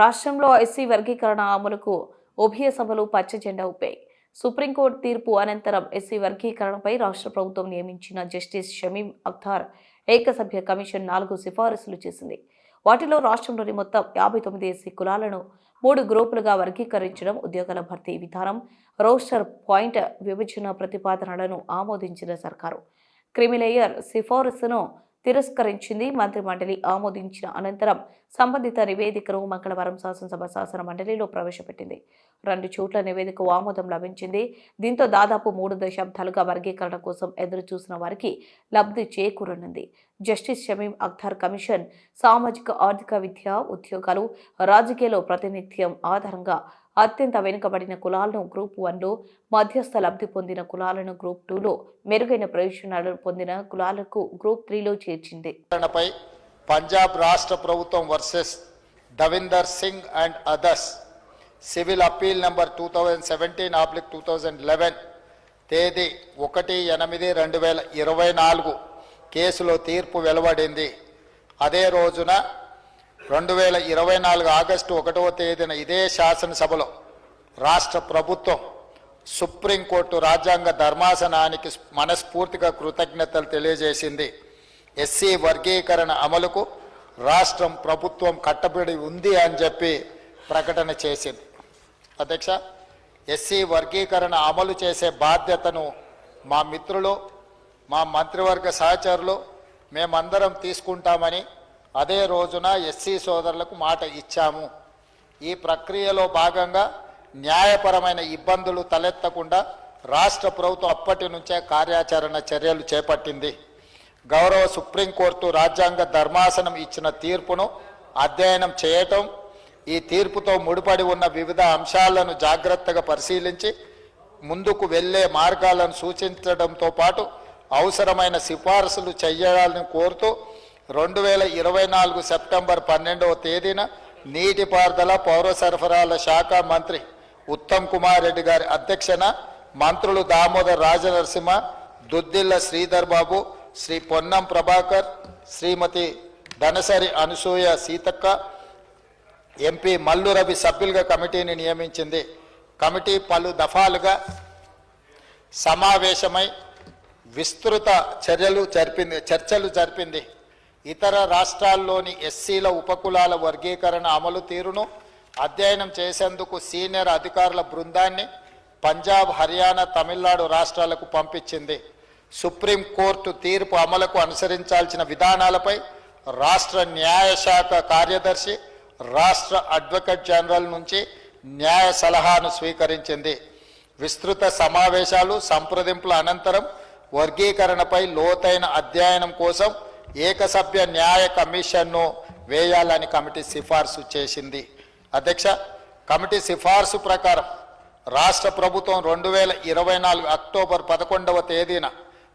రాష్ట్రంలో ఎస్సీ వర్గీకరణ అమలుకు ఉభయ సభలు పచ్చ జెండా ఊపాయి. సుప్రీంకోర్టు తీర్పు అనంతరం ఎస్సీ వర్గీకరణపై రాష్ట్ర ప్రభుత్వం నియమించిన జస్టిస్ షమీం అఖ్తార్ ఏకసభ్య కమిషన్ నాలుగు సిఫారసులు చేసింది. వాటిలో రాష్ట్రంలోని మొత్తం యాభై తొమ్మిది ఎస్సీ కులాలను మూడు గ్రూపులుగా వర్గీకరించడం ఉద్యోగాల భర్తీ విధానం రోస్టర్ పాయింట్ విభజన ప్రతిపాదనలను ఆమోదించిన సర్కారు. క్రిమిలేయర్ సిఫారసును తిరస్కరించింది. మంత్రి మండలి ఆమోదించిన అనంతరం సంబంధిత నివేదికను మంగళవారం శాసనసభ శాసన మండలిలో ప్రవేశపెట్టింది. రెండు చోట్ల నివేదికకు ఆమోదం లభించింది. దీంతో దాదాపు మూడు దశాబ్దాలుగా వర్గీకరణ కోసం ఎదురు చూసిన వారికి లబ్ధి చేకూరనుంది. జస్టిస్ షమీం అఖ్తార్ కమిషన్ సామాజిక ఆర్థిక విద్య ఉద్యోగాలు రాజకీయాల్లో ప్రాతినిధ్యం ఆధారంగా అత్యంత వెనుకబడిన కులాలను గ్రూప్ వన్లో మధ్యస్థ లబ్ధి పొందిన కులాలను గ్రూప్ టూలో మెరుగైన ప్రయోజనాలు పొందిన కులాలకు గ్రూప్ త్రీలో చేర్చింది. పంజాబ్ రాష్ట్ర ప్రభుత్వం versus Davinder Singh and others civil appeal number two thousand seventeen oblique two thousand eleven తేదీ ఒకటి ఎనిమిది రెండు వేల ఇరవై నాలుగు కేసులో తీర్పు వెలువడింది. అదే రోజున రెండు వేల ఇరవై నాలుగు ఆగస్టు ఒకటవ తేదీన ఇదే శాసనసభలో రాష్ట్ర ప్రభుత్వం సుప్రీంకోర్టు రాజ్యాంగ ధర్మాసనానికి మనస్ఫూర్తిగా కృతజ్ఞతలు తెలియజేసింది. ఎస్సీ వర్గీకరణ అమలుకు రాష్ట్రం ప్రభుత్వం కట్టబడి ఉంది అని చెప్పి ప్రకటన చేసింది. అధ్యక్ష ఎస్సీ వర్గీకరణ అమలు చేసే బాధ్యతను మా మిత్రులు మా మంత్రివర్గ సహచరులు మేమందరం తీసుకుంటామని అదే రోజున ఎస్సీ సోదరులకు మాట ఇచ్చాము. ఈ ప్రక్రియలో భాగంగా న్యాయపరమైన ఇబ్బందులు తలెత్తకుండా రాష్ట్ర ప్రభుత్వం అప్పటి నుంచే కార్యాచరణ చర్యలు చేపట్టింది. గౌరవ సుప్రీంకోర్టు రాజ్యాంగ ధర్మాసనం ఇచ్చిన తీర్పును అధ్యయనం చేయటం ఈ తీర్పుతో ముడిపడి ఉన్న వివిధ అంశాలను జాగ్రత్తగా పరిశీలించి ముందుకు వెళ్ళే మార్గాలను సూచించడంతో పాటు అవసరమైన సిఫార్సులు చేయాలని కోరుతూ రెండు వేల ఇరవై నాలుగు సెప్టెంబర్ పన్నెండవ తేదీన నీటిపారుదల పౌర సరఫరాల శాఖ మంత్రి ఉత్తమ్ కుమార్ రెడ్డి గారి అధ్యక్షన మంత్రులు దామోదర్ రాజనరసింహ దుద్దిల్ల శ్రీధర్ బాబు శ్రీ పొన్నం ప్రభాకర్ శ్రీమతి ధనసరి అనసూయ సీతక్క ఎంపీ మల్లు రవి సభ్యులుగా కమిటీని నియమించింది. కమిటీ పలు దఫాలుగా సమావేశమై విస్తృత చర్యలు జరిపింది చర్చలు జరిపింది. ఇతర రాష్ట్రాల్లోని ఎస్సీల ఉపకులాల వర్గీకరణ అమలు తీరును అధ్యయనం చేసేందుకు సీనియర్ అధికారుల బృందాన్ని పంజాబ్ హర్యానా తమిళనాడు రాష్ట్రాలకు పంపించింది. సుప్రీంకోర్టు తీర్పు అమలుకు అనుసరించాల్సిన విధానాలపై రాష్ట్ర న్యాయశాఖ కార్యదర్శి రాష్ట్ర అడ్వకేట్ జనరల్ నుంచి న్యాయ సలహాను స్వీకరించింది. విస్తృత సమావేశాలు సంప్రదింపుల అనంతరం వర్గీకరణపై లోతైన అధ్యయనం కోసం ఏకసభ్య న్యాయ కమిషన్ను వేయాలని కమిటీ సిఫార్సు చేసింది. అధ్యక్ష కమిటీ సిఫార్సు ప్రకారం రాష్ట్ర ప్రభుత్వం రెండు వేల ఇరవై నాలుగు అక్టోబర్ పదకొండవ తేదీన